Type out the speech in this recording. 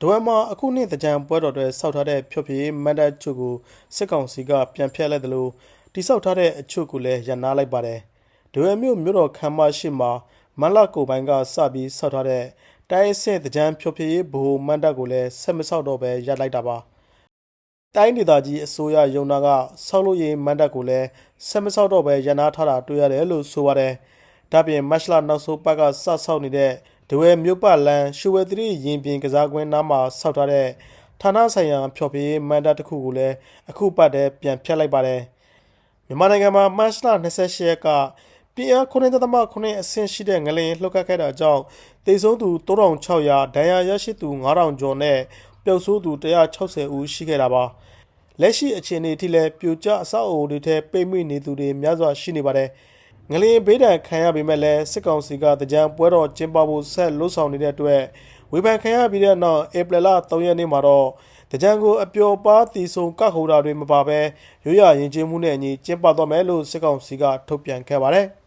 ဒဝဲမှာအခုနှစ်တကြံပွဲတော်တွေစောက်ထားတဲ့ဖြောပြရေးမန်တပ်ချုပ်ကိုစစ်ကောင်စီကပြန်ဖျက်လိုက်တယ်လို့တိစောက်ထားတဲ့အချို့ကိုလည်းရန်နာလိုက်ပါတယ်ဒဝဲမြို့မြို့တော်ခမ်းမရှိမှာမန်လာကိုပိုင်းကစပြီးစောက်ထားတဲ့တိုင်းအဆင့်တကြံဖြောပြရေးဘိုမန်တပ်ကိုလည်းဆက်မစောက်တော့ပဲရပ်လိုက်တာပါတိုင်းဒေသကြီးအစိုးရယုံနာကဆောက်လို့ရေးမန်တပ်ကိုလည်းဆက်မစောက်တော့ပဲရန်နာထားတာတွေ့ရတယ်လို့ဆိုပါတယ်ဒါပြင်မတ်လနောက်ဆုံးပတ်ကစဆောက်နေတဲ့ ဒဝဲမြို့ပတ်လန်းရွှေဝဲသတိရင်ပြင်ကစားကွင်းနားမှာဆောက်ထားတဲ့ဌာနဆိုင်ရာဖျော်ဖြေရေးမန်တပ်တစ်ခုကိုလည်းအခုပတ်တည်းပြန်ဖျက်လိုက်ပါတယ်မြန်မာနိုင်ငံမှာမတ်လ28ရက်ကပြည်အား9.9အဆင့်ရှိတဲ့ငလျင်လှုပ်ခတ်ခဲ့တာကြောင့်တေဆုံးသူ3600ဒဏ်ရာရရှိသူ9000ကျော်နဲ့ပျောက်ဆုံးသူ160ဦးရှိခဲ့တာပါလက်ရှိအခြေအနေအထိလည်းပြိုကျအဆောက်အအုံတွေထဲပိတ်မိနေသူတွေများစွာရှိနေပါတယ် ငလျင်ဘေးဒဏ်ခံရပေမဲ့လည်းစစ်ကောင်စီကတကြံပွဲတော်ကျင်းပဖို့ဆက်လှုပ်ဆောင်နေတဲ့အတွက်ဝေဖန်ခံရပြီးတဲ့နောက်ဧပြီလ3ရက်နေ့မှာတော့တကြံကိုအပျော်ပါးတီဆုံကခုတာတွေမပါဘဲရိုးရရင်ကျေးမှုနဲ့အညီကျင်းပတော့မယ်လို့စစ်ကောင်စီကထုတ်ပြန်ခဲ့ပါတယ်။